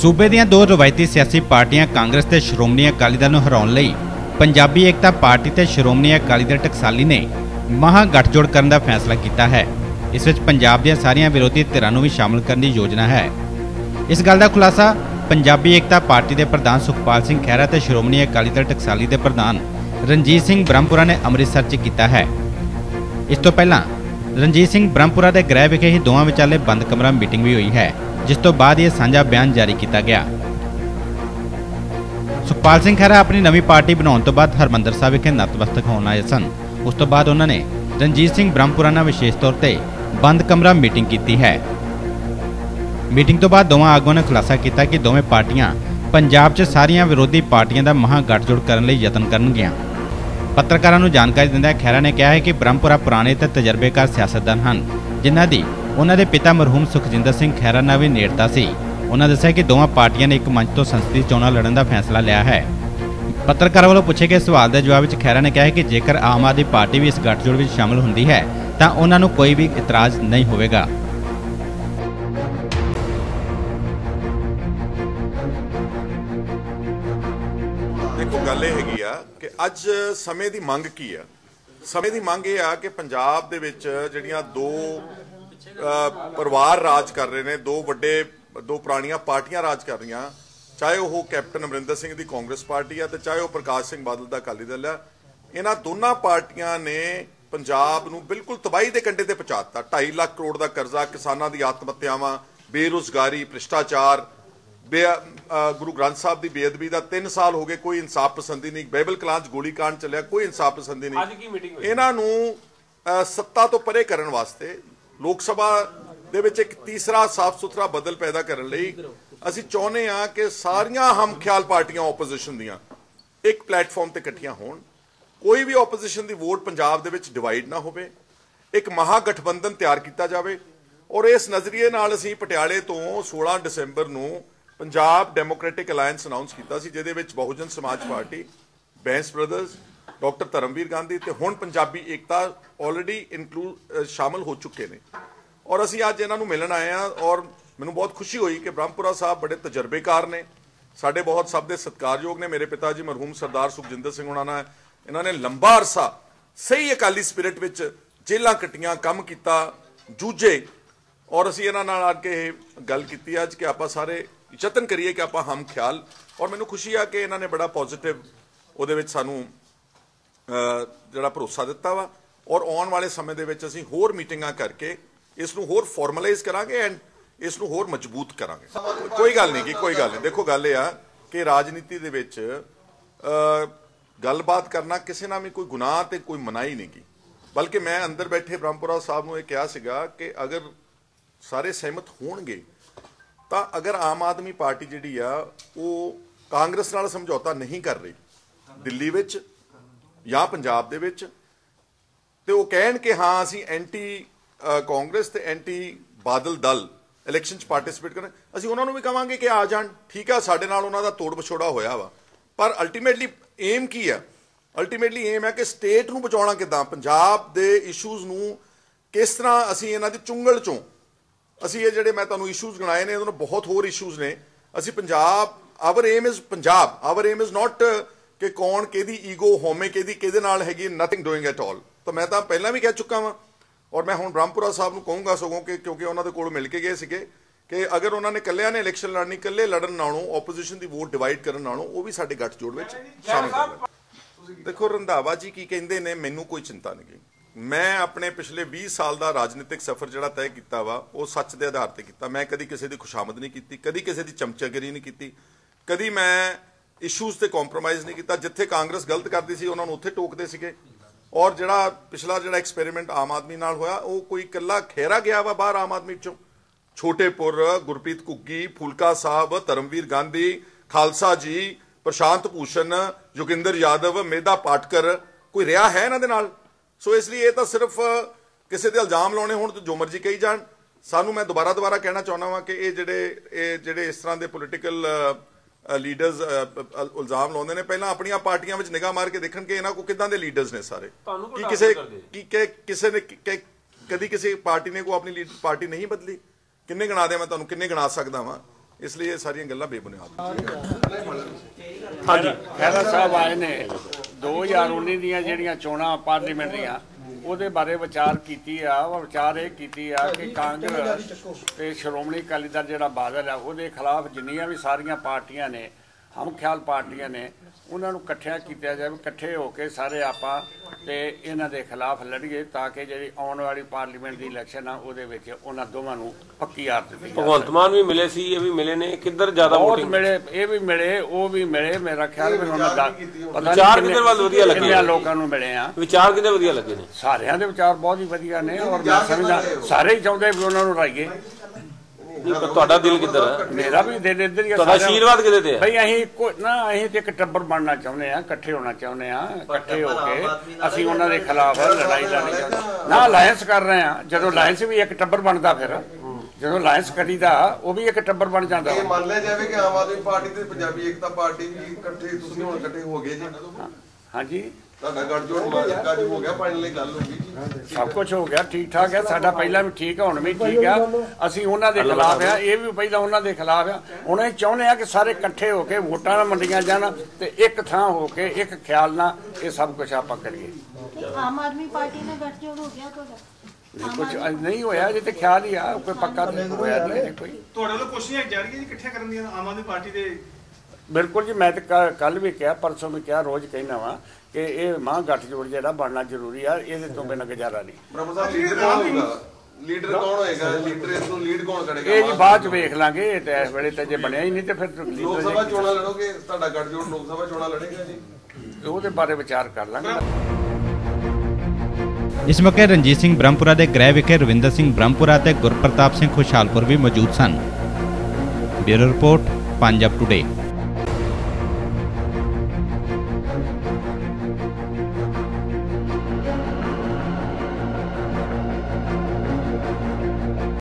ਸੂਬੇ ਦੀਆਂ ਦੋ ਰਵਾਇਤੀ ਸਿਆਸੀ ਪਾਰਟੀਆਂ ਕਾਂਗਰਸ ਤੇ ਸ਼੍ਰੋਮਣੀ ਅਕਾਲੀ ਦਲ ਨੂੰ ਹਰਾਉਣ ਲਈ ਪੰਜਾਬੀ ਏਕਤਾ ਪਾਰਟੀ ਤੇ ਸ਼੍ਰੋਮਣੀ ਅਕਾਲੀ ਦਲ ਟਕਸਾਲੀ ਨੇ ਮਹਾ ਗੱਠਜੋੜ ਕਰਨ ਦਾ ਫੈਸਲਾ ਕੀਤਾ ਹੈ। ਇਸ ਵਿੱਚ ਪੰਜਾਬ ਦੀਆਂ ਸਾਰੀਆਂ ਵਿਰੋਧੀ ਧਿਰਾਂ ਨੂੰ ਵੀ ਸ਼ਾਮਲ ਕਰਨ ਦੀ ਯੋਜਨਾ ਹੈ। ਇਸ ਗੱਲ ਦਾ ਖੁਲਾਸਾ ਪੰਜਾਬੀ ਏਕਤਾ ਪਾਰਟੀ ਦੇ ਪ੍ਰਧਾਨ ਸੁਖਪਾਲ ਸਿੰਘ ਖਹਿਰਾ ਤੇ ਸ਼੍ਰੋਮਣੀ ਅਕਾਲੀ ਦਲ ਟਕਸਾਲੀ ਦੇ ਪ੍ਰਧਾਨ ਰਣਜੀਤ ਸਿੰਘ ਬ੍ਰਹਮਪੁਰਾ ਨੇ ਅੰਮ੍ਰਿਤਸਰ 'ਚ ਕੀਤਾ ਹੈ। ਇਸ ਤੋਂ ਪਹਿਲਾਂ ਰਣਜੀਤ ਸਿੰਘ ਬ੍ਰਹਮਪੁਰਾ ਦੇ ਗ੍ਰਹਿ ਵਿਖੇ ਹੀ ਦੋਵਾਂ ਵਿਚਾਲੇ ਬੰਦ ਕਮਰਾ ਮੀਟਿੰਗ ਵੀ ਹੋਈ ਹੈ। ਜਿਸ ਤੋਂ ਬਾਅਦ ਇਹ ਸਾਂਝਾ ਬਿਆਨ ਜਾਰੀ ਕੀਤਾ ਗਿਆ। ਸੁਖਪਾਲ ਸਿੰਘ ਖਹਿਰਾ ਆਪਣੀ ਨਵੀਂ ਪਾਰਟੀ ਬਣਾਉਣ ਤੋਂ ਬਾਅਦ ਹਰਮੰਦਰ ਸਾਹਿਬ ਵਿਖੇ ਨਤਮਸਤਕ ਹੋਣ ਆਏ ਸਨ। ਉਸ ਤੋਂ ਬਾਅਦ ਉਹਨਾਂ ਨੇ ਰਣਜੀਤ ਸਿੰਘ ਬ੍ਰਹਮਪੁਰਾ ਨਾਲ ਵਿਸ਼ੇਸ਼ ਤੌਰ ਤੇ ਬੰਦ ਕਮਰਾ ਮੀਟਿੰਗ ਕੀਤੀ ਹੈ। ਮੀਟਿੰਗ ਤੋਂ ਬਾਅਦ ਦੋਵਾਂ ਆਗੂਆਂ ਨੇ ਖੁਲਾਸਾ ਕੀਤਾ ਕਿ ਦੋਵੇਂ ਪਾਰਟੀਆਂ ਪੰਜਾਬ 'ਚ ਸਾਰੀਆਂ ਵਿਰੋਧੀ ਪਾਰਟੀਆਂ ਦਾ ਮਹਾ ਗੱਠਜੋੜ ਕਰਨ ਲਈ ਯਤਨ ਕਰਨਗੀਆਂ। ਪੱਤਰਕਾਰਾਂ ਨੂੰ ਜਾਣਕਾਰੀ ਦਿੰਦਿਆਂ ਖਹਿਰਾ ਨੇ ਕਿਹਾ ਹੈ ਕਿ ਬ੍ਰਹਮਪੁਰਾ ਪੁਰਾਣੇ ਤੇ ਤਜਰਬੇਕਾਰ ਸਿਆਸਤਦਾਨ ਹਨ, ਜਿਨ੍ਹਾਂ ਦੀ ਉਹਨਾਂ ਦੇ ਪਿਤਾ ਮਰਹੂਮ ਸੁਖਜਿੰਦਰ ਸਿੰਘ ਖਹਿਰਾ ਨਾਲ ਵੀ ਨੇੜਤਾ ਸੀ। ਉਹਨਾਂ ਦੱਸਿਆ ਕਿ ਦੋਵਾਂ ਪਾਰਟੀਆਂ ਨੇ ਇੱਕ ਮੰਚ ਤੋਂ ਸੰਸਦੀ ਚੋਣਾਂ ਲੜਨ ਦਾ ਫੈਸਲਾ ਲਿਆ ਹੈ। ਪੱਤਰਕਾਰਾਂ ਵੱਲੋਂ ਪੁੱਛੇ ਗਏ ਸਵਾਲ ਦੇ ਜਵਾਬ ਵਿੱਚ ਖਹਿਰਾ ਨੇ ਕਿਹਾ ਕਿ ਜੇਕਰ ਆਮ ਆਦਮੀ ਪਾਰਟੀ ਵੀ ਇਸ ਗੱਠਜੋੜ ਵਿੱਚ ਸ਼ਾਮਲ ਹੁੰਦੀ ਹੈ, ਤਾਂ ਉਹਨਾਂ ਨੂੰ ਕੋਈ ਵੀ ਇਤਰਾਜ਼ ਨਹੀਂ ਹੋਵੇਗਾ। ਦੇਖੋ, ਗੱਲ ਇਹ ਹੈਗੀ ਆ ਕਿ ਅੱਜ ਸਮੇਂ ਦੀ ਮੰਗ ਕੀ ਆ? ਸਮੇਂ ਦੀ ਮੰਗ ਇਹ ਆ ਕਿ ਪੰਜਾਬ ਦੇ ਵਿੱਚ ਜਿਹੜੀਆਂ ਦੋ ਪਰਿਵਾਰ ਰਾਜ ਕਰ ਰਹੇ ਨੇ ਦੋ ਵੱਡੇ ਦੋ ਪੁਰਾਣੀਆਂ ਪਾਰਟੀਆਂ ਰਾਜ ਕਰ ਰਹੀਆਂ। ਚਾਹੇ ਉਹ ਕੈਪਟਨ ਅਮਰਿੰਦਰ ਸਿੰਘ ਦੀ ਕਾਂਗਰਸ ਪਾਰਟੀ ਆ ਤੇ ਚਾਹੇ ਉਹ ਪ੍ਰਕਾਸ਼ ਸਿੰਘ ਬਾਦਲ ਦਾ ਅਕਾਲੀ ਦਲ ਆ ਇਹਨਾਂ ਦੋਨਾਂ ਪਾਰਟੀਆਂ ਨੇ ਪੰਜਾਬ ਨੂੰ ਬਿਲਕੁਲ ਤਬਾਹੀ ਦੇ ਕੰਢੇ ਤੇ ਪਹੁੰਚਾਤਾ। 2.5 ਲੱਖ ਕਰੋੜ ਦਾ ਕਰਜ਼ਾ ਕਿਸਾਨਾਂ ਦੀ ਆਤਮ ਹੱਤਿਆਵਾਂ ਬੇਰੁਜ਼ਗਾਰੀ ਭ੍ਰਿਸ਼ਟਾਚਾਰ ਬੇ ਗੁਰੂ ਗ੍ਰੰਥ ਸਾਹਿਬ ਦੀ ਬੇਅਦਬੀ ਦਾ 3 ਸਾਲ ਹੋ ਗਏ ਕੋਈ ਇਨਸਾਫ ਪਸੰਦੀ ਨਹੀਂ ਬਾਈਬਲ ਕਲਾਸ ਗੋਲੀकांड ਚੱਲਿਆ ਕੋਈ ਇਨਸਾਫ ਪਸੰਦੀ ਨਹੀਂ? ਇਹਨਾਂ ਨੂੰ ਸੱਤਾ ਤੋਂ ਪਰੇ ਕਰਨ ਵਾਸਤੇ ਲੋਕ ਸਭਾ ਦੇ ਵਿੱਚ ਇੱਕ ਤੀਸਰਾ ਸਾਫ਼ ਸੁਥਰਾ ਬਦਲ ਪੈਦਾ ਕਰਨ ਲਈ ਅਸੀਂ ਚਾਹੁੰਦੇ ਹਾਂ ਕਿ ਸਾਰੀਆਂ ਹਮ ਖਿਆਲ ਪਾਰਟੀਆਂ ਆਪੋਜੀਸ਼ਨ ਦੀਆਂ ਇੱਕ ਪਲੇਟਫਾਰਮ ਤੇ ਇਕੱਠੀਆਂ ਹੋਣ। ਕੋਈ ਵੀ ਆਪੋਜੀਸ਼ਨ ਦੀ ਵੋਟ ਪੰਜਾਬ ਦੇ ਵਿੱਚ ਡਿਵਾਈਡ ਨਾ ਹੋਵੇ, ਇੱਕ ਮਹਾ ਗਠਬੰਧਨ ਤਿਆਰ ਕੀਤਾ ਜਾਵੇ ਔਰ ਇਸ ਨਜ਼ਰੀਏ ਨਾਲ ਅਸੀਂ ਪਟਿਆਲੇ ਤੋਂ 16 ਦਸੰਬਰ ਨੂੰ ਪੰਜਾਬ ਡੈਮੋਕ੍ਰੈਟਿਕ ਅਲਾਈਅੰਸ ਅਨਾਉਂਸ ਕੀਤਾ ਸੀ, ਜਿਹਦੇ ਵਿੱਚ Bahujan Samaj party Bains brothers doctor Dharamvir Gandhi ਤੇ ਹੁਣ ਪੰਜਾਬੀ ਏਕਤਾ ਆਲਰੇਡੀ ਇਨਕਲੂਡ ਸ਼ਾਮਲ ਹੋ ਚੁੱਕੇ ਨੇ। ਔਰ ਅਸੀਂ ਅੱਜ ਇਹਨਾਂ ਨੂੰ ਮਿਲਣ ਆਏ ਆ ਔਰ ਮੈਨੂੰ ਬਹੁਤ ਖੁਸ਼ੀ ਹੋਈ ਕਿ ਬ੍ਰਹਮਪੁਰਾ ਸਾਹਿਬ ਬੜੇ ਤਜਰਬੇਕਾਰ ਨੇ। ਸਾਡੇ ਬਹੁਤ ਸਭ ਦੇ ਸਤਿਕਾਰਯੋਗ ਨੇ। ਮੇਰੇ ਪਿਤਾ ਜੀ ਮਰਹੂਮ ਸਰਦਾਰ ਸੁਖਜਿੰਦਰ ਸਿੰਘ ਹੁਣਾਂ ਨਾਲ। ਇਹਨਾਂ ਨੇ ਲੰਬਾ ਅਰਸਾ ਸਹੀ ਅਕਾਲੀ ਸਪਿਰਿਟ ਵਿੱਚ ਜੇਲਾਂ ਕੱਟੀਆਂ, ਕੰਮ ਕੀਤਾ, ਜੂਝੇ। ਔਰ ਅਸੀਂ ਇਹਨਾਂ ਨਾਲ ਆ ਕੇ ਇਹ ਗੱਲ ਕੀਤੀ ਅੱਜ ਕਿ ਆਪਾਂ ਸਾਰੇ ਯਤਨ ਕਰੀਏ ਕਿ ਆਪਾਂ ਹਮ ਖਿਆਲ। ਔਰ ਮੈਨੂੰ ਖੁਸ਼ੀ ਆ ਕਿ ਇਹਨਾਂ ਨੇ ਬੜਾ ਪੋਜ਼ਿਟਿਵ ਉਹਦੇ ਵਿੱਚ ਸਾਨੂੰ ਜਿਹੜਾ ਭਰੋਸਾ ਦਿੱਤਾ ਵਾ। ਔਰ ਆਉਣ ਵਾਲੇ ਸਮੇਂ ਦੇ ਵਿੱਚ ਅਸੀਂ ਹੋਰ ਮੀਟਿੰਗਾਂ ਕਰਕੇ ਇਸ ਨੂੰ ਹੋਰ ਫਾਰਮਲਾਈਜ਼ ਕਰਾਂਗੇ ਐਂਡ ਇਸ ਨੂੰ ਹੋਰ ਮਜ਼ਬੂਤ ਕਰਾਂਗੇ। ਕੋਈ ਗੱਲ ਨਹੀਂ ਕਿ ਕੋਈ ਗੱਲ ਨਹੀਂ। ਦੇਖੋ, ਗੱਲ ਇਹ ਆ ਕਿ ਰਾਜਨੀਤੀ ਦੇ ਵਿੱਚ ਗੱਲਬਾਤ ਕਰਨਾ ਕਿਸੇ ਨਾਲ ਵੀ ਕੋਈ ਗੁਨਾਹ ਤੇ ਕੋਈ ਮਨਾਹੀ ਨਹੀਂ ਗੀ। ਬਲਕਿ ਮੈਂ ਅੰਦਰ ਬੈਠੇ ਬ੍ਰਹਮਪੁਰਾ ਸਾਹਿਬ ਨੂੰ ਇਹ ਕਿਹਾ ਸੀਗਾ ਕਿ ਅਗਰ ਸਾਰੇ ਸਹਿਮਤ ਹੋਣਗੇ, ਤਾਂ ਅਗਰ ਆਮ ਆਦਮੀ ਪਾਰਟੀ ਜਿਹੜੀ ਆ, ਉਹ ਕਾਂਗਰਸ ਨਾਲ ਸਮਝੌਤਾ ਨਹੀਂ ਕਰ ਰਹੀ, ਦਿੱਲੀ ਵਿੱਚ ਜਾਂ ਪੰਜਾਬ ਦੇ ਵਿੱਚ, ਤੇ ਉਹ ਕਹਿਣ ਕਿ ਹਾਂ, ਅਸੀਂ ਐਂਟੀ ਕਾਂਗਰਸ ਤੇ ਐਂਟੀ ਬਾਦਲ ਦਲ ਇਲੈਕਸ਼ਨ 'ਚ ਪਾਰਟਿਸਿਪੇਟ ਕਰਨ। ਅਸੀਂ ਉਹਨਾਂ ਨੂੰ ਵੀ ਕਵਾਂਗੇ ਕਿ ਆ ਜਾਣ। ਠੀਕ ਆ, ਸਾਡੇ ਨਾਲ ਉਹਨਾਂ ਦਾ ਤੋੜ ਵਿਛੋੜਾ ਹੋਇਆ ਵਾ। ਪਰ ਅਲਟੀਮੇਟਲੀ ਏਮ ਕੀ ਆ? ਅਲਟੀਮੇਟਲੀ ਏਮ ਹੈ ਕਿ ਸਟੇਟ ਨੂੰ ਬਚਾਉਣਾ ਕਿਦਾਂ? ਪੰਜਾਬ ਦੇ ਇਸ਼ੂਜ਼ ਨੂੰ ਕਿਸ ਤਰ੍ਹਾਂ ਅਸੀਂ ਇਹਨਾਂ ਦੀ ਚੁੰਗਲ ਚੋਂ, ਅਸੀਂ ਇਹ ਜਿਹੜੇ ਮੈਂ ਤੁਹਾਨੂੰ ਇਸ਼ੂਜ਼ ਗਣਾਏ ਨੇ ਉਹਨਾਂ ਨੂੰ ਬਹੁਤ ਹੋਰ ਇਸ਼ੂਜ਼ ਨੇ। ਅਸੀਂ Punjab our aim is Punjab our aim is not ਕਿ ਕੌਣ ਕਿਹਦੀ ਈਗੋ ਹੋਮੇ ਕਿਹਦੀ, ਕਿਹਦੇ ਨਾਲ ਹੈਗੀ ਨਥਿੰਗ ਡੂਇੰਗ ਐਟ ਆਲ ਤਾਂ ਮੈਂ ਤਾਂ ਪਹਿਲਾਂ ਵੀ ਕਹਿ ਚੁੱਕਾ ਵਾਂ। ਔਰ ਮੈਂ ਹੁਣ ਬ੍ਰਹਮਪੁਰਾ ਸਾਹਿਬ ਨੂੰ ਕਹੂੰਗਾ ਸਗੋਂ ਕਿ ਕਿਉਂਕਿ ਉਹਨਾਂ ਦੇ ਕੋਲ ਮਿਲ ਕੇ ਗਏ ਸੀਗੇ ਕਿ ਅਗਰ ਉਹਨਾਂ ਨੇ ਇਕੱਲਿਆਂ ਨੇ ਇਲੈਕਸ਼ਨ ਲੜਨੀ, ਇਕੱਲੇ ਲੜਨ ਨਾਲੋਂ ਆਪੋਜੀਸ਼ਨ ਦੀ ਵੋਟ ਡਿਵਾਈਡ ਕਰਨ ਨਾਲੋਂ, ਉਹ ਵੀ ਸਾਡੇ ਗੱਠਜੋੜ ਵਿੱਚ ਸ਼ਾਮਿਲ ਕਰ ਲੈਣ। ਦੇਖੋ, ਰੰਧਾਵਾ ਜੀ ਕੀ ਕਹਿੰਦੇ ਨੇ, ਮੈਨੂੰ ਕੋਈ ਚਿੰਤਾ ਨਹੀਂ ਮੈਂ ਆਪਣੇ ਪਿਛਲੇ 20 ਸਾਲ ਦਾ ਰਾਜਨੀਤਿਕ ਸਫ਼ਰ ਜਿਹੜਾ ਤੈਅ ਕੀਤਾ ਵਾ, ਉਹ ਸੱਚ ਦੇ ਆਧਾਰ ਤੇ ਕੀਤਾ। ਮੈਂ ਕਦੀ ਕਿਸੇ ਦੀ ਖੁਸ਼ਾਮਦ ਨਹੀਂ ਕੀਤੀ, ਕਦੀ ਕਿਸੇ ਦੀ ਚਮਚਾਗਿਰੀ ਨਹੀਂ ਕੀਤੀ। ਕਦੀ ਮੈਂ ਇਸ਼ੂਜ਼ ਤੇ ਕੰਪਰੋਮਾਈਜ਼ ਨਹੀਂ ਕੀਤਾ। ਜਿੱਥੇ ਕਾਂਗਰਸ ਗਲਤ ਕਰਦੀ ਸੀ, ਉਹਨਾਂ ਨੂੰ ਉੱਥੇ ਟੋਕਦੇ ਸੀਗੇ। ਔਰ ਜਿਹੜਾ ਪਿਛਲਾ ਜਿਹੜਾ ਐਕਸਪੈਰੀਮੈਂਟ ਆਮ ਆਦਮੀ ਨਾਲ ਹੋਇਆ, ਉਹ ਕੋਈ ਇਕੱਲਾ ਖੇਰਾ ਗਿਆ ਵਾ ਬਾਹਰ ਆਮ ਆਦਮੀ ਚੋਂ। ਛੋਟੇਪੁਰ, ਗੁਰਪ੍ਰੀਤ ਕੁੱਗੀ ਫੁਲਕਾ ਸਾਹਿਬ, ਧਰਮਵੀਰ ਗਾਂਧੀ, ਖਾਲਸਾ ਜੀ, ਪ੍ਰਸ਼ਾਂਤ ਭੂਸ਼ਣ, ਜੋਗਿੰਦਰ ਯਾਦਵ, ਮੇਧਾ ਪਾਟਕਰ, ਕੋਈ ਰਿਹਾ ਹੈ ਇਹਨਾਂ ਦੇ ਨਾਲ? ਸੋ ਇਸ ਲਈ ਇਹ ਤਾਂ ਸਿਰਫ ਕਿਸੇ ਦੇ ਇਲਜ਼ਾਮ ਲਾਉਣੇ ਹੋਣ ਜੋ ਮਰਜ਼ੀ ਕਹੀ ਜਾਣ। ਸਾਨੂੰ ਮੈਂ ਦੁਬਾਰਾ ਦੁਬਾਰਾ ਕਹਿਣਾ ਚਾਹੁੰਦਾ ਵਾਂ ਕਿ ਇਹ ਜਿਹੜੇ ਇਹ ਜਿਹੜੇ ਇਸ ਤਰ੍ਹਾਂ ਦੇ ਪੋਲੀਟੀਕਲ ਲੀਡਰਸ ਇਲਜ਼ਾਮ ਲਾਉਂਦੇ ਨੇ। ਪਹਿਲਾਂ ਆਪਣੀਆਂ ਪਾਰਟੀਆਂ ਵਿੱਚ ਨਿਗਾਹ ਮਾਰ ਕੇ ਦੇਖਣ ਕਿ ਇਹਨਾਂ ਕੋ ਕਿਦਾਂ ਦੇ ਲੀਡਰਸ ਨੇ ਸਾਰੇ। ਕੀ ਕਿਸੇ? ਕੀ ਕਿ ਕਿਸੇ ਨੇ ਕਦੀ ਕਿਸੇ ਪਾਰਟੀ ਨੇ ਕੋ ਆਪਣੀ ਪਾਰਟੀ ਨਹੀਂ ਬਦਲੀ? ਕਿੰਨੇ ਗਿਣਾ ਦੇ ਮੈਂ ਤੁਹਾਨੂੰ? ਕਿੰਨੇ ਗਿਣਾ ਸਕਦਾ ਵਾਂ? ਇਸ ਲਈ ਇਹ ਸਾਰੀਆਂ ਗੱਲਾਂ ਬੇਬੁਨਿਆਦ ਹਾਂਜੀ। ਖਹਿਰਾ ਸਾਹਿਬ ਆਏ ਨੇ। 2019 ਦੀਆਂ ਜਿਹੜੀਆਂ ਚੋਣਾਂ ਪਾਰਲੀਮੈਂਟ ਦੀਆਂ ਉਹਦੇ ਬਾਰੇ ਵਿਚਾਰ ਕੀਤੀ ਆ ਉਹ ਵਿਚਾਰ ਇਹ ਕੀਤੀ ਆ ਕਿ ਕਾਂਗਰਸ ਤੇ ਸ਼੍ਰੋਮਣੀ ਅਕਾਲੀ ਦਲ ਜਿਹੜਾ ਬਾਦਲ ਆ ਉਹਦੇ ਖਿਲਾਫ ਜਿੰਨੀਆਂ ਵੀ ਸਾਰੀਆਂ ਪਾਰਟੀਆਂ ਨੇ ਹਮ ਖਿਆਲ ਪਾਰਟੀਆਂ ਨੇ ਉਹਨਾਂ ਨੂੰ ਇਕੱਠਿਆਂ ਕੀਤਾ ਜਾਵੇ ਇਕੱਠੇ ਹੋ ਕੇ ਸਾਰੇ ਆਪਾਂ ਤੇ ਇਹਨਾਂ ਦੇ ਖਿਲਾਫ ਲੜੀਏ ਤਾਂ ਕਿ ਜਿਹੜੀ ਆਉਣ ਵਾਲੀ ਪਾਰਲੀਮੈਂਟ ਦੀ ਇਲੈਕਸ਼ਨ ਆ ਉਹਦੇ ਵਿੱਚ ਉਹਨਾਂ ਦੋਵਾਂ ਨੂੰ ਪੱਕੀ ਹਾਰ ਦਿੱਤੀ ਭਗਵੰਤ ਮਾਨ ਵੀ ਮਿਲੇ ਸੀ ਇਹ ਵੀ ਮਿਲੇ ਨੇ। ਕਿੱਧਰ ਜ਼ਿਆਦਾ ਵੋਟਿੰਗ ਮਿਲੇ ਇਹ ਵੀ ਮਿਲੇ ਉਹ ਵੀ ਮਿਲੇ ਮੇਰਾ ਖਿਆਲ ਵੀ ਹੁਣ ਦਾ ਵਿਚਾਰ ਕਿੰਨੇ- ਕਿੱਧਰ ਵੱਲ ਵਧੀਆ ਲੱਗੇ? ਕਿੰਨਿਆਂ ਲੋਕਾਂ ਨੂੰ ਮਿਲੇ ਆ। ਵਿਚਾਰ ਕਿਤੇ ਵਧੀਆ ਲੱਗੇ ਨੇ? ਸਾਰਿਆਂ ਦੇ ਵਿਚਾਰ ਬਹੁਤ ਹੀ ਵਧੀਆ ਨੇ ਔਰ ਮੈਂ ਸਮਝਦਾ ਸਾਰੇ ਹੀ ਚਾਹੁੰਦੇ ਵੀ ਉਹਨਾਂ ਨੂੰ ਰਾਈਏ। ਨਹੀਂ, ਤੁਹਾਡਾ ਦਿਲ ਕਿੱਧਰ ਹੈ? ਮੇਰਾ ਵੀ ਦਿਲ ਇੱਧਰ ਹੀ ਆ ਤੁਹਾਡਾ ਸਾਰਿਆਂ- ਆਸ਼ੀਰਵਾਦ ਕਿਤੇ ਤੇ ਹੈ? ਬਈ ਅਸੀਂ ਇੱਕੋ ਨਾ ਅਸੀਂ ਤੇ ਇੱਕ ਟੱਬਰ ਬਣਨਾ ਚਾਹੁੰਦੇ ਆ ਇਕੱਠੇ ਹੋਣਾ ਚਾਹੁੰਦੇ ਆ ਇਕੱਠੇ ਹੋ ਕੇ ਅਸੀਂ ਉਹਨਾਂ ਦੇ ਖਿਲਾਫ ਲੜਾਈ ਲੜਨੀ ਚਾਹੁੰਦੇ ਨਾ ਅਲਾਈਅੰਸ ਕਰ ਰਹੇ ਆ ਜਦੋਂ ਅਲਾਈਅੰਸ ਵੀ ਇੱਕ ਟੱਬਰ ਬਣਦਾ ਫਿਰ ਜਦੋਂ ਅਲਾਈਅੰਸ ਕਰੀਦਾ ਉਹ ਵੀ ਇੱਕ ਟੱਬਰ ਬਣ ਜਾਂਦਾ। ਇਹ ਮੰਨ ਲਿਆ ਜਾਵੇ ਕਿ ਆਮ ਆਦਮੀ ਪਾਰਟੀ ਤੇ ਪੰਜਾਬੀ ਏਕਤਾ ਪਾਰਟੀ ਵੀ ਇਕੱਠੇ ਤੁਸੀਂ ਹੁਣ ਇਕੱਠੇ ਹੋ ਗਏ ਜੀ। ਹਾਂਜੀ। ਤੁਹਾਡਾ ਗੱਠਜੋੜ ਮਾਜਕਾ ਜੋ ਹੋ ਗਿਆ ਫਾਈਨਲੀ ਗੱਲ ਹੋ ਗਈ ਜੀ। ਸਭ ਕੁਝ ਹੋ ਗਿਆ ਠੀਕ ਠਾਕ ਹੈ ਸਾਡਾ ਪਹਿਲਾਂ ਵੀ ਠੀਕ ਹੈ ਹੁਣ ਵੀ ਠੀਕ ਆ। ਅਸੀਂ ਉਹਨਾਂ ਦੇ ਖਿਲਾਫ ਆ ਇਹ ਵੀ ਪਹਿਲਾਂ ਉਹਨਾਂ ਦੇ ਖਿਲਾਫ ਆ। ਹੁਣ ਅਸੀਂ ਚਾਹੁੰਦੇ ਆ ਕਿ ਸਾਰੇ ਇਕੱਠੇ ਹੋ ਕੇ ਵੋਟਾਂ ਨਾਲ ਮੰਡੀਆਂ ਜਾਣ ਤੇ ਇੱਕ ਥਾਂ ਹੋ ਕੇ ਇੱਕ ਖਿਆਲ ਨਾਲ ਇਹ ਸਭ ਕੁਝ ਆਪਾਂ ਕਰੀਏ। ਆਮ ਆਦਮੀ ਪਾਰਟੀ ਨਾਲ ਗੱਠਜੋੜ ਹੋ ਗਿਆ ਤੁਹਾਡਾ? ਕੁਝ ਨਹੀਂ ਹੋਇਆ ਜੇ ਤੇ ਖਿਆਲ ਹੀ ਆ ਕੋਈ ਪੱਕਾ ਤਾਂ ਹੋਇਆ ਨਹੀਂ ਕੋਈ। ਤੁਹਾਡੇ ਵੱਲੋਂ ਕੋਸ਼ਿਸ਼ਾਂ ਜਾਰੀ ਹੈ ਜੀ ਇਕੱਠੀਆਂ ਕਰਨ ਦੀਆਂ ਆਮ ਆਦਮੀ ਪਾਰਟੀ ਦੇ ਬਿਲਕੁਲ ਜੀ ਮੈਂ ਤੇ ਕੱਲ ਵੀ ਕਿਹਾ ਪਰਸੋਂ ਵੀ ਕਿਹਾ ਰੋਜ਼ ਕਹਿਣਾ ਵਾ ਕਿ ਇਹ ਮਾਂ ਗੱਠਜੋੜ ਜਿਹੜਾ ਬਣਨਾ ਜ਼ਰੂਰੀ ਆ ਇਹਦੇ ਤੋਂ ਬਿਨਾਂ ਗੁਜ਼ਾਰਾ ਨਹੀਂ। ਪ੍ਰਭੂ ਸਾਹਿਬ ਲੀਡਰ ਕੌਣ ਹੋਊਗਾ ਲੀਡਰ ਕੌਣ ਹੋਏਗਾ? ਲੀਡਰ ਇਸ ਨੂੰ ਲੀਡ ਕੌਣ ਕਰੇਗਾ? ਇਹ ਜੀ ਬਾਅਦ ਚ ਵੇਖ ਲਾਂਗੇ ਇਹ ਤਾਂ ਇਸ ਵੇਲੇ ਤਾਂ ਜੇ ਬਣਿਆ ਹੀ ਨਹੀਂ ਤੇ ਫਿਰ ਲੋਕ ਸਭਾ ਚੋਣਾਂ ਲੜੋਗੇ? ਤੁਹਾਡਾ ਗੱਠਜੋੜ ਲੋਕ ਸਭਾ ਚੋਣਾਂ ਲੜੇਗਾ ਜੀ। ਉਹਦੇ ਬਾਰੇ ਵਿਚਾਰ ਕਰ ਲਾਂਗੇ। ਇਸ ਮੌਕੇ ਰਣਜੀਤ ਸਿੰਘ ਬ੍ਰਹਮਪੁਰਾ ਦੇ ਗ੍ਰਹਿ ਵਿਖੇ ਰਵਿੰਦਰ ਸਿੰਘ ਬ੍ਰਹਮਪੁਰਾ ਤੇ ਗੁਰਪ੍ਰਤਾਪ ਸਿੰਘ ਖੁਸ਼ਹਾਲਪੁਰ ਵੀ ਮੌਜੂਦ ਸਨ। Bureau report Punjab today